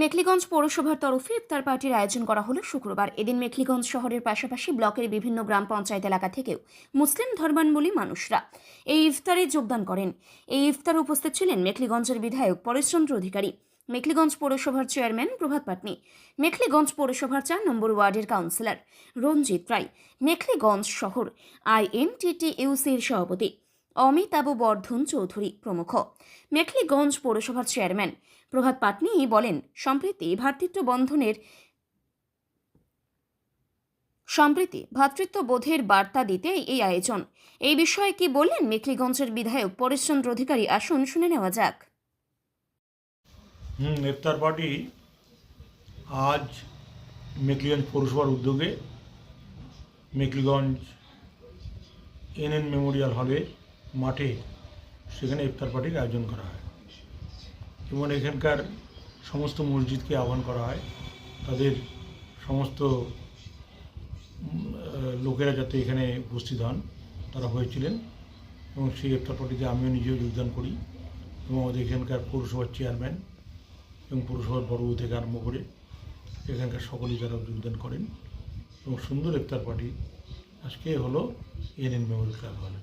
মেখলিগঞ্জ পৌরসভার তরফে ইফতার পার্টির আয়োজন করা হলো শুক্রবার। এদিন মেখলিগঞ্জ শহরের পাশাপাশি ব্লকের বিভিন্ন গ্রাম পঞ্চায়েত এলাকা থেকেও মুসলিম ধর্মাবলম্বী মানুষরা এই ইফতারে যোগদান করেন। এই ইফতারে উপস্থিত ছিলেন মেখলিগঞ্জের বিধায়ক পরেশচন্দ্র অধিকারী, মেখলিগঞ্জ পৌরসভার চেয়ারম্যান প্রভাত পাটনি, মেখলিগঞ্জ পৌরসভার চার নম্বর ওয়ার্ডের কাউন্সিলর রঞ্জিত রায়, মেখলিগঞ্জ শহর আইএনটিটিইউসির সভাপতি অমিতাভ বর্ধন চৌধুরী প্রমুখ। মেখলিগঞ্জ পৌরসভার চেয়ারম্যান প্রভাত পাটনি বলেন, সম্প্রতি ভ্রাতৃত্ব বন্ধনের সম্প্রীতি ভ্রাতৃত্ববোধের বার্তা দিতে এই আয়োজন। এই বিষয়ে কি বললেন মেখলিগঞ্জের বিধায়ক পরেশচন্দ্র অধিকারী? আসুন শুনে নেওয়া যাক। হুম ইফতার পার্টি আজ মেকলিগঞ্জ পৌরসভার উদ্যোগে মেকলিগঞ্জ এনএন মেমোরিয়াল হলে মাঠে সেখানে ইফতার পার্টির আয়োজন করা হয়। এবং এখানকার সমস্ত মসজিদকে আহ্বান করা হয়। তাদের সমস্ত লোকেরা যাতে এখানে উপস্থিত হন, তারা হয়েছিলেন। এবং সেই ইফতার পার্টিতে আমিও নিজেও যোগদান করি। এবং আমাদের এখানকার পৌরসভার চেয়ারম্যান এবং পৌরসভার বড় থেকে আরম্ভ করে এখানকার সকলেই যারা যোগদান করেন। এবং সুন্দর ইফতার পার্টি। আজকে হলো এনএন মেমোরিয়াল ক্লাব হলে